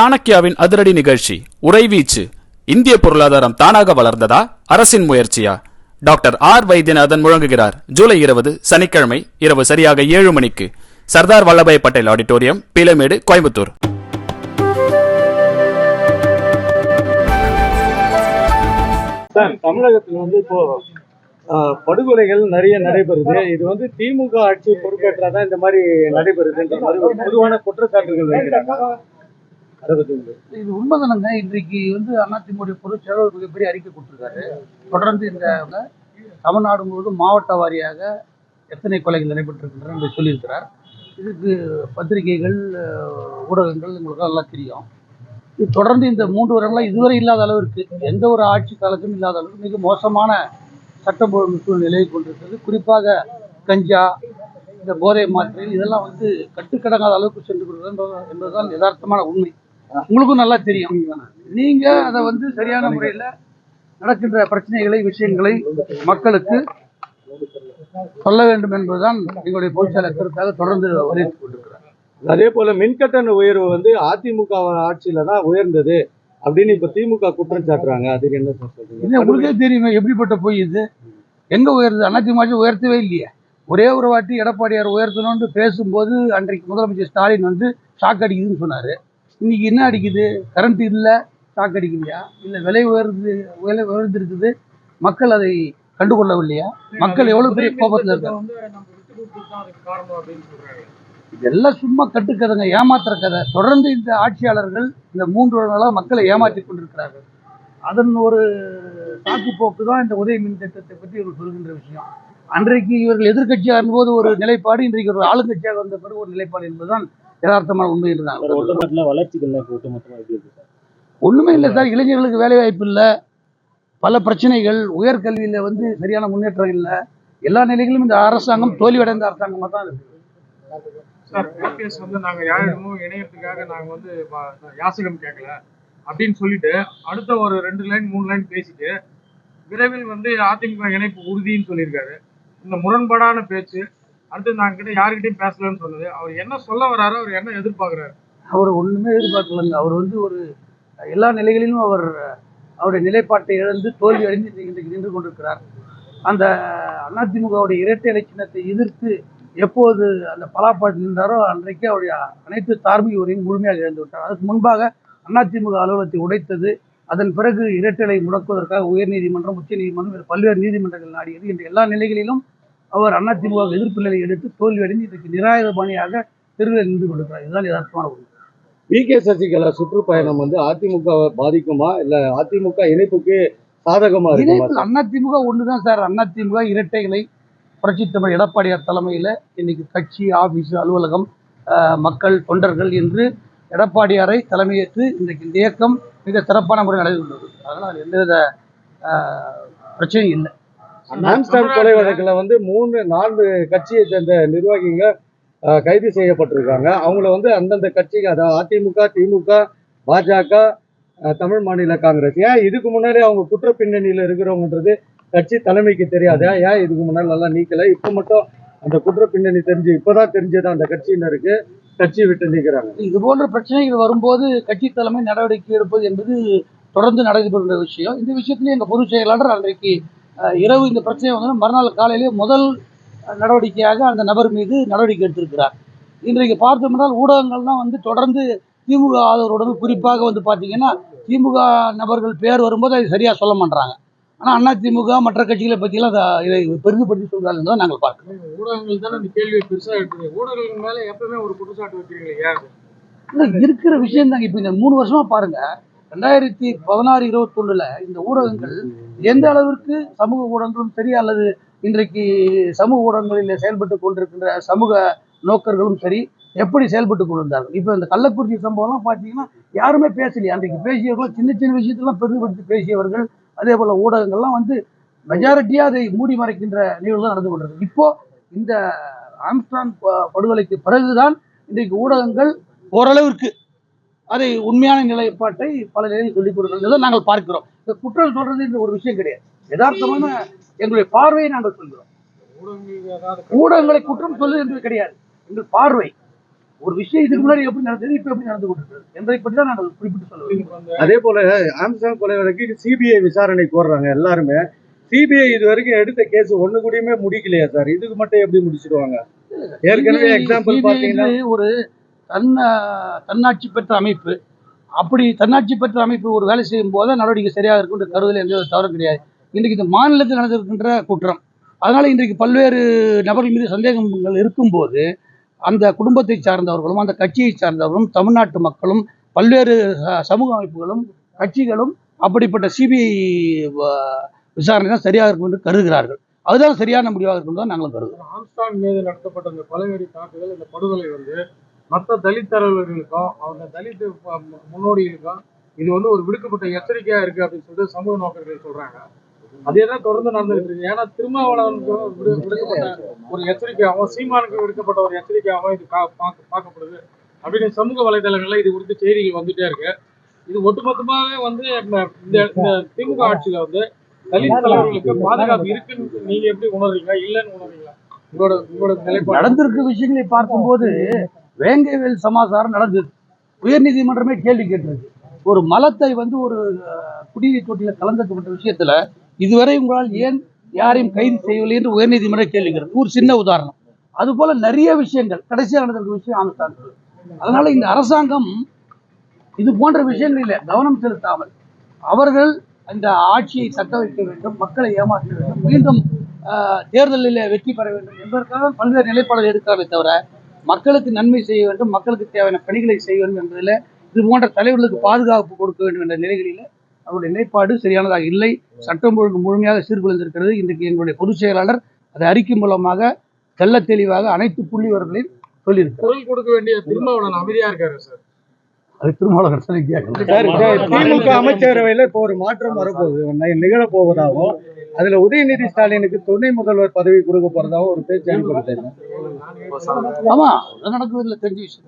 சாணக்கியாவின் அதிரடி நிகழ்ச்சி உறைவீச்சு இந்திய பொருளாதாரம் தானாக வளர்ந்ததா? அரசின் முயற்சியா? டாக்டர் ஆர் வைத்தியநாதன் முழங்குகிறார். ஜூலை இருபது சனிக்கிழமை இரவு சரியாக ஏழு மணிக்கு. சர்தார் வல்லபாய் பட்டேல் ஆடிட்டோரியம் பீலமேடு கோயம்புத்தூர். சார் தமிழகத்தில் வந்து இப்போ படுகொலைகள் நிறைய நடைபெறுது. இது வந்து திமுக ஆட்சி பொறுப்பேற்றாதான் இந்த மாதிரி நடைபெறுதுன்ற மாதிரி ஒரு பொதுவான குற்றச்சாட்டுகள் வைக்கிறாங்க அதை இது உண்மைதானங்க? இன்றைக்கு வந்து அதிமுக பொதுச் செயலர் மிகப்பெரிய அறிக்கை கொடுத்துருக்காரு. தொடர்ந்து இந்த தமிழ்நாடு முழுவதும் மாவட்ட வாரியாக எத்தனை கொலைகள் நடைபெற்றிருக்கின்றன என்று சொல்லியிருக்கிறார். இதுக்கு பத்திரிகைகள் ஊடகங்கள் உங்களுக்கு நல்லா தெரியும். இது தொடர்ந்து இந்த மூன்று வருடங்களாக இதுவரை இல்லாத அளவிற்கு எந்த ஒரு ஆட்சி காலத்திலும் இல்லாத அளவுக்கு மிக மோசமான சட்டம் ஒழுங்கு சூழ்நிலையை கொண்டிருக்கிறது. குறிப்பாக கஞ்சா இந்த போதை மாற்றில் இதெல்லாம் வந்து கட்டுக்கடங்காத அளவுக்கு சென்று கொண்டிருக்கிறது என்பதுதான் யதார்த்தமான உண்மை. உங்களுக்கும் நல்லா தெரியும். நீங்க அதை வந்து சரியான முறையில் நடக்கின்ற பிரச்சனைகளை விஷயங்களை மக்களுக்கு சொல்ல வேண்டும் என்பதுதான் எங்களுடைய பொதுச்செயலர் கருத்தாக தொடர்ந்து வலியுறுத்திக் கொண்டிருக்கிறார். அதே போல மின்கட்டண உயர்வு வந்து அதிமுக ஆட்சியில தான் உயர்ந்தது அப்படின்னு இப்ப திமுக குற்றம் சாட்டுறாங்க. அதுக்கு என்ன சொல்றீங்க? உங்களுக்கே தெரியுமே எப்படிப்பட்ட பொய் இது? எங்க உயருது அதிமுக உயர்த்தவே இல்லையே. ஒரே ஒரு வாட்டி எடப்பாடியார் உயர்த்தணும்னு பேசும்போது அன்றைக்கு முதலமைச்சர் ஸ்டாலின் வந்து ஷாக் அடிக்குதுன்னு சொன்னாரு. இன்னைக்கு என்ன அடிக்குது? கரண்ட் இல்லை ஷாக் அடிக்கலையா இல்லை விலை உயர்ந்து விலை உயர்ந்திருக்குது. மக்கள் அதை கண்டுகொள்ளவில்லையா? மக்கள் எவ்வளவு பெரிய கோபத்தில் இருக்காங்க? இதெல்லாம் சும்மா கட்டுக்கதைங்க ஏமாத்துற கதை. தொடர்ந்து இந்த ஆட்சியாளர்கள் இந்த மூன்று வருடங்களாக மக்களை ஏமாற்றி கொண்டிருக்கிறார்கள். அதன் ஒரு சாக்கு போக்கு தான் இந்த உதய மின் திட்டத்தை பற்றி இவர்கள் சொல்கின்ற விஷயம். அன்றைக்கு இவர்கள் எதிர்க்கட்சியாக இருந்தபோது ஒரு நிலைப்பாடு இன்றைக்கு ஒரு ஆளுங்கட்சியாக வந்த பிறகு ஒரு நிலைப்பாடு என்பதுதான் யதார்த்தமான உண்மை இருந்தாங்க ஒட்டுமொத்தமா வளர்ச்சிகள் ஒட்டுமொத்தமா எப்படி இருக்கு சார்? ஒண்ணுமே இல்லை சார். இளைஞர்களுக்கு வேலை வாய்ப்பு இல்லை. பல பிரச்சனைகள் உயர்கல்வியில் வந்து சரியான முன்னேற்றம் இல்லை. எல்லா நிலைகளிலும் இந்த அரசாங்கம் தோல்வியடைந்த அரசாங்கமாக தான் இருக்கு. சார் ஓபிஎஸ் வந்து நாங்க யாரிடமும் இணையத்துக்காக நாங்க வந்து ப- யாசகம் கேட்கல அப்படின்னு சொல்லிட்டு அடுத்த ஒரு ரெண்டு லைன் மூணு லைன் பேசிட்டு விரைவில் வந்து அதிமுக இணைப்பு உறுதின்னு சொல்லியிருக்காரு. இந்த முரண்பாடான பேச்சு அடுத்து நான் கிட்ட யாருக்கிட்டையும் பேசலன்னு சொன்னது. அவர் என்ன சொல்ல வராரு அவர் என்ன எதிர்பார்க்குறாரு? அவர் ஒன்றுமே எதிர்பார்க்கலங்க. அவர் வந்து ஒரு எல்லா நிலைகளிலும் அவர் அவருடைய நிலைப்பாட்டை இழந்து தோல்வி அடைந்து இன்றைக்கு நின்று கொண்டிருக்கிறார். அந்த அதிமுகவுடைய இரட்டை இலை சின்னத்தை எதிர்த்து எப்போது அந்த பலாப்பாட்டில் நின்றாரோ அன்றைக்கு அவருடைய அனைத்து தார்மீக உரையும் முழுமையாக இழந்து விட்டார். அதற்கு முன்பாக அதிமுக அலுவலகத்தை உடைத்தது அதன் பிறகு இரட்டலை முடக்குவதற்காக உயர்நீதிமன்றம் உச்சநீதிமன்றம் இது பல்வேறு நீதிமன்றங்கள் நாடியது. இன்று எல்லா நிலைகளிலும் அவர் அதிமுக எதிர்ப்பு நிலை எடுத்து தோல்வி அடைந்து இன்றைக்கு நிராயுதபாணியாக தெருவில் நின்று கொண்டிருக்கிறார். இதுதான் யதார்த்தமான உண்மை. வி கே சசிகலா சுற்றுப்பயணம் வந்து அதிமுக பாதிக்குமா? இல்ல அதிமுக இணைப்புக்கு சாதகமா இருக்குமா? அதிமுக ஒண்ணுதான் சார். அதிமுக இரட்டைகளை புரட்சி தமிழ் எடப்பாடியார் தலைமையில் இன்னைக்கு கட்சி ஆபீஸ் அலுவலகம் மக்கள் தொண்டர்கள் என்று எடப்பாடியாரை தலைமையேற்று இன்றைக்கு இந்த இயக்கம் மிக சிறப்பான முறையில் நடைபெறுகிறது அதனால் எந்தவித பிரச்சனையும் இல்லை. ஆம்ஸ்டாம் கொலை வழக்குல வந்து மூணு நான்கு கட்சியை சேர்ந்த நிர்வாகிங்க கைது செய்யப்பட்டிருக்காங்க. அவங்கள வந்து அந்தந்த கட்சிங்க அதாவது அதிமுக திமுக பாஜக தமிழ் மாநில காங்கிரஸ். ஏன் இதுக்கு முன்னாடி அவங்க குற்ற பின்னணியில இருக்கிறவங்கன்றது கட்சி தலைமைக்கு தெரியாதா. ஏன் இதுக்கு முன்னாடி நல்லா நீக்கல? இப்ப மட்டும் அந்த குற்ற பின்னணி தெரிஞ்சு இப்பதான் தெரிஞ்சது அந்த கட்சியினருக்கு கட்சி விட்டு நீக்கிறாங்க. இது போன்ற பிரச்சனைகள் வரும்போது கட்சி தலைமை நடவடிக்கை எடுப்பது என்பது தொடர்ந்து நடைபெறுகிற விஷயம். இந்த விஷயத்திலே எங்கள் பொதுச் செயலாளர் அன்றைக்கு இரவு இந்த பிரச்சனை வந்து மறுநாள் காலையிலே முதல் நடவடிக்கையாக அந்த நபர் மீது நடவடிக்கை எடுத்திருக்கிறார். இன்றைக்கு பார்த்தோம்னால் ஊடகங்கள் தான் வந்து தொடர்ந்து திமுக ஆதரவுடன் குறிப்பாக வந்து பார்த்தீங்கன்னா திமுக நபர்கள் பேர் வரும்போது அதை சரியாக சொல்ல மாட்டாங்க ஆனால் அண்ணா திமுக மற்ற கட்சிகளை பற்றியெல்லாம் அதை- இதை பெரிதுபடுத்தி சொல்கிறார்கள் தான் நாங்கள் பார்க்கிறோம். ஊடகங்கள் தானே இந்த கேள்வியை பெருசா எடுத்துருங்க ஊடகங்கள் மேல எப்பவுமே ஒரு குற்றச்சாட்டு வைக்கிறீங்களே இருக்கிற விஷயம் தாங்க. இப்போ இந்த மூணு வருஷமா பாருங்க ரெண்டாயிரத்தி பதினாறு இருபத்தொன்னுல இந்த ஊடகங்கள் எந்த அளவிற்கு சமூக ஊடகங்களும் சரி அல்லது இன்றைக்கு சமூக ஊடகங்களில் செயல்பட்டு கொண்டிருக்கின்ற சமூக நோக்கர்களும் சரி எப்படி செயல்பட்டு கொண்டிருந்தார்கள்? இப்போ இந்த கள்ளக்குறிச்சி சம்பவம்லாம் பார்த்தீங்கன்னா யாருமே பேசலையே. அன்றைக்கு பேசியவர்கள் சின்ன சின்ன விஷயத்தெல்லாம் பெருமைப்படுத்தி பேசியவர்கள் அதே போல் ஊடகங்கள்லாம் வந்து மெஜாரிட்டியாக அதை மூடி மறைக்கின்ற நிகழ்வு தான் நடந்து கொண்டிருக்கு. இப்போ இந்த ஆம்ஸ்டாங் படுகொலைக்கு பிறகுதான் இன்றைக்கு ஊடகங்கள் ஓரளவிற்கு அதை உண்மையான நிலைப்பாட்டை பல நிலையில் சொல்லிக் கொடுக்கிறதை நாங்கள் பார்க்கிறோம். இந்த குற்றம் சொல்றது என்ற ஒரு விஷயம் கிடையாது. யதார்த்தமான எங்களுடைய பார்வையை நாங்கள் சொல்கிறோம். ஊடகங்கள் குற்றம் சொல்லுவது என்பது கிடையாது. எங்கள் பார்வை. ஒரு விஷயம் இதுக்கு முன்னாடி எப்படி நடந்தது இப்ப எப்படி நடந்து கொண்டிருக்கிறது என்பதை பற்றி தான் நான் குறிப்பிட்டு வந்து அதே போல ஆம்சாங் கொலை வழக்கு சிபிஐ விசாரணை கோர்றாங்க எல்லாருமே. சிபிஐ இது வரைக்கும் எடுத்த கேஸ் ஒண்ணு கூடயுமே முடிக்கலையா சார்? இதுக்கு மட்டும் எப்படி முடிச்சிடுவாங்க? ஏற்கனவே எக்ஸாம்பிள் பாத்தீங்கன்னா ஒரு தன்ன தன்னாட்சி பெற்ற அமைப்பு. அப்படி தன்னாட்சி பெற்ற அமைப்பு ஒரு வேலை செய்யும் போது நடவடிக்கை சரியாக இருக்குன்ற கருதல் எந்த தவறும் கிடையாது. இன்றைக்கு இந்த மாநிலத்தில் நடந்திருக்கின்ற குற்றம். அதனால் இன்றைக்கு பல்வேறு நபர்கள் மீது சந்தேகங்கள் இருக்கும்போது அந்த குடும்பத்தை சார்ந்தவர்களும் அந்த கட்சியை சார்ந்தவர்களும் தமிழ்நாட்டு மக்களும் பல்வேறு சமூக அமைப்புகளும் கட்சிகளும் அப்படிப்பட்ட சிபிஐ விசாரணை தான் சரியாக இருக்கும் என்று கருதுகிறார்கள். அதுதான் சரியான முடிவாக இருக்கும் தான் நாங்களும் கருதுகிறோம். ஆம்ஸ்டாங் மீது நடத்தப்பட்ட இந்த கொலைவெறி தாக்குதல் இந்த படுகொலை வந்து மற்ற தலித் தலைவர்களுக்கும் அவங்க தலித் முன்னோடிகளுக்கும் இது வந்து ஒரு விடுக்கப்பட்ட எச்சரிக்கையா இருக்கு அப்படின்னு சொல்லிட்டு சமூக நோக்கர்கள் சொல்றாங்க. அதே தான் தொடர்ந்து நடந்துகிட்டு இருக்கு. ஏன்னா திருமாவளவனுக்கு விடுக்கப்பட்ட ஒரு எச்சரிக்கையாகவும் சீமானுக்கு விடுக்கப்பட்ட ஒரு எச்சரிக்கையாகவும் இது பார்க்கப்படுது. அப்படின்னு சமூக வலைதளங்கள்ல இது குறித்து செய்திகள் வந்துட்டே இருக்கு. இது ஒட்டுமொத்தமாவே வந்து இந்த- திமுக ஆட்சியில வந்து தலித் தலைவர்களுக்கு பாதுகாப்பு இருக்குன்னு நீங்க எப்படி உணர்றீங்க? இல்லைன்னு உணர்றீங்களா? உங்களோட உங்களோட நிலைப்பாடு. நடந்திருக்க விஷயங்களை பார்க்கும்போது வேங்கைவேல் சமாசாரம் நடந்தது. உயர்நீதிமன்றமே கேள்வி கேட்டிருக்கு ஒரு மலத்தை வந்து ஒரு குடிநீர் தொட்டியில் கலந்துக்கப்பட்ட விஷயத்துல இதுவரை உங்களால் ஏன் யாரையும் கைது செய்யவில்லை என்று உயர்நீதிமன்றம் கேள்வி கேட்டது. ஒரு சின்ன உதாரணம். அது போல நிறைய விஷயங்கள் கடைசியாக நடந்திருக்க விஷயம் ஆமஸ்தான் அதனால இந்த அரசாங்கம் இது போன்ற விஷயங்களில் கவனம் செலுத்தாமல் அவர்கள் இந்த ஆட்சியை தக்க வைக்க வேண்டும் மக்களை ஏமாற்ற வேண்டும் மீண்டும் ஆஹ், தேர்தலில் வெற்றி பெற வேண்டும் என்பதற்காக பல்வேறு நிலைப்பாடுகள் எடுக்கிறார்களே தவிர மக்களுக்கு நன்மை செய்ய வேண்டும் மக்களுக்கு தேவையான பணிகளை செய்ய வேண்டும் என்பதில் இது போன்ற தலைவர்களுக்கு பாதுகாப்பு கொடுக்க வேண்டும் என்ற நிலைகளில் அவருடைய நிலைப்பாடு சரியானதாக இல்லை. சட்டம் ஒழுங்கு முழுமையாக சீர்குலைந்திருக்கிறது. இன்றைக்கு எங்களுடைய பொதுச் செயலாளர் அதை அறிக்கை மூலமாக தெள்ளத் தெளிவாக அனைத்து புள்ளிவர்களையும் சொல்லியிருக்கிறார். குரல் கொடுக்க வேண்டிய திருமாவளவன் அமைதியா இருக்காரு சார். அது திருமாவளவன் கேட்கணும். சார் இப்ப திமுக அமைச்சரவையில இப்போ ஒரு மாற்றம் வரப்போகுது. நி- நிகழப் போவதாகவும் அதுல உதயநிதி ஸ்டாலினுக்கு துணை முதல்வர் பதவி கொடுக்க போறதாகவும் ஒரு பேச்சு அனுப்பிவிட்டாங்க ஆமா நடக்குது இல்லை தெரிஞ்ச விஷயம்.